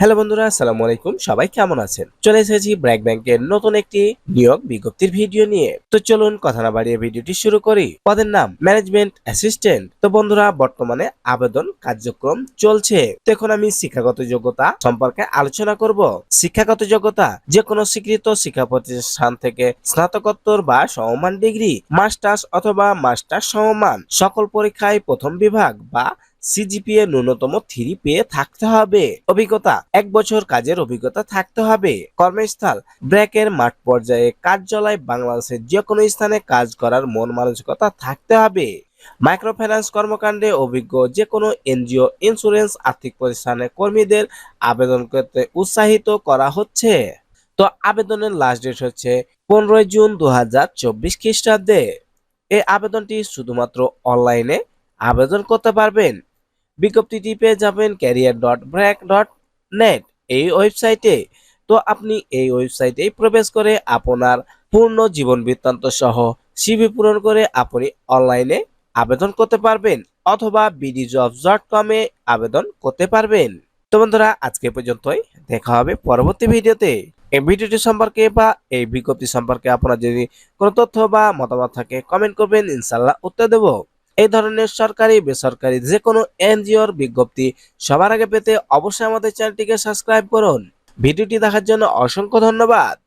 Hello বন্ধুরা, আসসালামু আলাইকুম। সবাই কেমন আছেন? চলে এসেছি ব্র্যাক ব্যাংকের নতুন একটি নিয়োগ বিজ্ঞপ্তির ভিডিও নিয়ে। তো চলুন কথা না বাড়িয়ে ভিডিওটি শুরু করি। পদের নাম, ম্যানেজমেন্ট অ্যাসিস্ট্যান্ট। তো বন্ধুরা, বর্তমানে আবেদন কার্যক্রম চলছে। তো এখন আমি শিক্ষাগত যোগ্যতা সম্পর্কে আলোচনা করব। শিক্ষাগত যোগ্যতা যে কোনো স্বীকৃত শিক্ষা প্রতিষ্ঠান থেকে স্নাতকোত্তর বা সমমান ডিগ্রি, মাস্টার্স অথবা মাস্টার্স সমমান, সকল পরীক্ষায় প্রথম বিভাগ বা সিজিপিএ ন্যূনতম থ্রি পেয়ে থাকতে হবে। অভিজ্ঞতা, এক বছর কাজের অভিজ্ঞতা থাকতে হবে। কর্মস্থল ব্র্যাকের মাঠ পর্যায়ে কার্যালয়, বাংলাদেশের যে কোনো স্থানে কাজ করার মন মানসিকতা থাকতে হবে। মাইক্রো ফাইন্যান্স কর্মকাণ্ডে অভিজ্ঞ যে কোনো এনজিও, ইন্স্যুরেন্স, আর্থিক প্রতিষ্ঠানের কর্মীদের আবেদন করতে উৎসাহিত করা হচ্ছে। তো আবেদনের লাস্ট ডেট হচ্ছে পনেরোই জুন দু হাজার চব্বিশ খ্রিস্টাব্দে। এই আবেদনটি শুধুমাত্র অনলাইনে আবেদন করতে পারবেন। বিজ্ঞপ্তিটি পেয়ে যাবেন career dot BRAC dot net এই ওয়েবসাইটে তো আপনি এই ওয়েবসাইটে প্রবেশ করে আপনার পূর্ণ জীবন বৃত্তান্ত সহ সিভি পূরণ করে আপনি অনলাইনে আবেদন করতে পারবেন অথবা বিডি জবস ডট কমে আবেদন করতে পারবেন। তো বন্ধুরা, আজকে পর্যন্তই। দেখা হবে পরবর্তী ভিডিওতে। এই ভিডিওটি সম্পর্কে বা এই বিজ্ঞপ্তি সম্পর্কে আপনার যদি কোনো তথ্য বা মতামত থাকে কমেন্ট করবেন ইনশাল্লাহ উত্তর দেবো। এই ধরনের সরকারি, বেসরকারি যে কোনো এনজিওর বিজ্ঞপ্তি সবার আগে পেতে অবশ্যই আমাদের চ্যানেলটিকে সাবস্ক্রাইব করুন। ভিডিওটি দেখার জন্য অসংখ্য ধন্যবাদ।